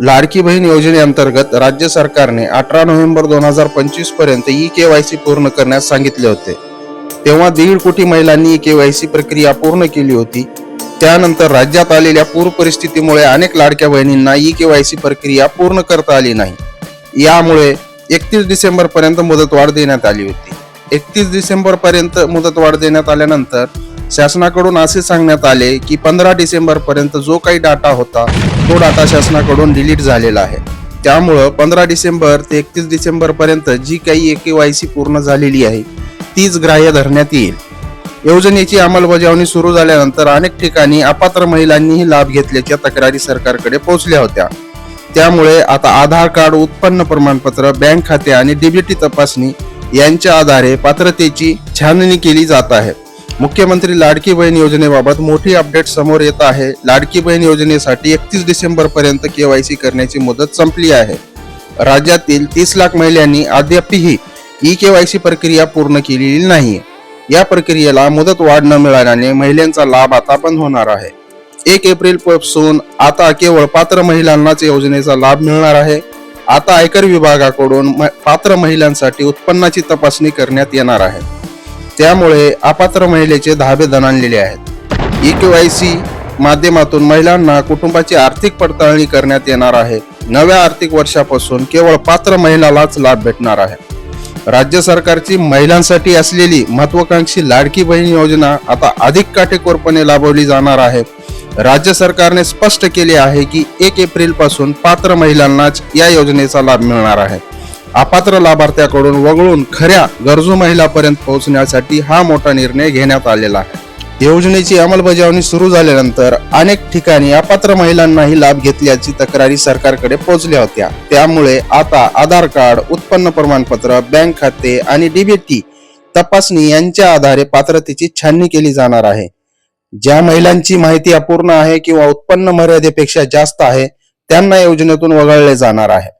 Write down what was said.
लाडकी बहीण योजनेअंतर्गत राज्य सरकारने अठरा नोव्हेंबर दोन हजार पंचवीसपर्यंत ई के वाय सी पूर्ण करण्यास सांगितले होते. तेव्हा दीड कोटी महिलांनी ई के वाय सी प्रक्रिया पूर्ण केली होती. त्यानंतर राज्यात आलेल्या पूर परिस्थितीमुळे अनेक लाडक्या बहिणींना ई के वाय सी प्रक्रिया पूर्ण करता आली नाही. यामुळे एकतीस डिसेंबर पर्यंत मुदतवाढ देण्यात आली होती. एकतीस डिसेंबर पर्यंत मुदतवाढ देण्यात आल्यानंतर शासनाकडून असे सांगण्यात आले की पंधरा डिसेंबर पर्यंत जो काही डाटा होता तो डाटा शासनाकडून डिलीट झालेला आहे. त्यामुळं पंधरा डिसेंबर ते एकतीस डिसेंबर पर्यंत जी काही ए वाय सी पूर्ण झालेली आहे तीच ग्राह्य धरण्यात येईल. योजनेची अंमलबजावणी सुरू झाल्यानंतर अनेक ठिकाणी अपात्र महिलांनीही लाभ घेतल्याच्या तक्रारी सरकारकडे पोहोचल्या होत्या. त्यामुळे आता आधार कार्ड उत्पन्न प्रमाणपत्र बँक खाते आणि डीबीटी तपासणी यांच्या आधारे पात्रतेची छाननी केली जात आहे. मुख्यमंत्री लाडकी बहीण योजनेबाबत मोठी अपडेट समोर येत आहे. लाडकी बहीण योजनेसाठी एकतीस डिसेंबर पर्यंत केवायसी करण्याची मुदत संपली आहे. राज्यातील तीस लाख महिलांनी अद्यापही ई केवायसी प्रक्रिया पूर्ण केलेली नाही. या प्रक्रियेला मुदत वाढ न मिळाल्याने महिलांचा लाभ आता बंद होणार आहे. एक एप्रिलपासून आता केवळ पात्र महिलांनाच योजनेचा लाभ मिळणार आहे. आता आयकर विभागाकडून म- पात्र महिलांसाठी उत्पन्नाची तपासणी करण्यात येणार आहे. त्यामुळे अपात्र महिलेचे धाबे दणाणलेले आहेत. ई केवायसी माध्यमातून महिलांना कुटुंबाची आर्थिक पडताळणी करण्यात येणार आहे. नव्या आर्थिक वर्षापासून केवळ पात्र महिलालाच लाभ भेटणार आहे. राज्य सरकारची महिलांसाठी असलेली महत्वाकांक्षी लाडकी बहीण योजना आता अधिक काटेकोरपणे राबवली जाणार आहे. राज्य सरकारने स्पष्ट केले आहे की एक एप्रिलपासून पात्र महिलांनाच या योजनेचा लाभ मिळणार आहे. अपात्र लाभार्थ्याकडून वगळून खऱ्या गरजू महिलापर्यंत पोहोचण्यासाठी हा मोठा निर्णय घेण्यात आलेला आहे. योजनेची अंमलबजावणी सुरू झाल्यानंतर अनेक ठिकाणी अपात्र महिलांनाही लाभ घेतल्याची तक्रारी सरकारकडे पोहोचल्या होत्या. त्यामुळे आता आधार कार्ड उत्पन्न प्रमाणपत्र बँक खाते आणि डीबीटी तपासणी यांच्या आधारे पात्रतेची छाननी केली जाणार आहे. ज्या महिलांची माहिती अपूर्ण आहे किंवा उत्पन्न मर्यादेपेक्षा जास्त आहे त्यांना योजनेतून वगळले जाणार आहे.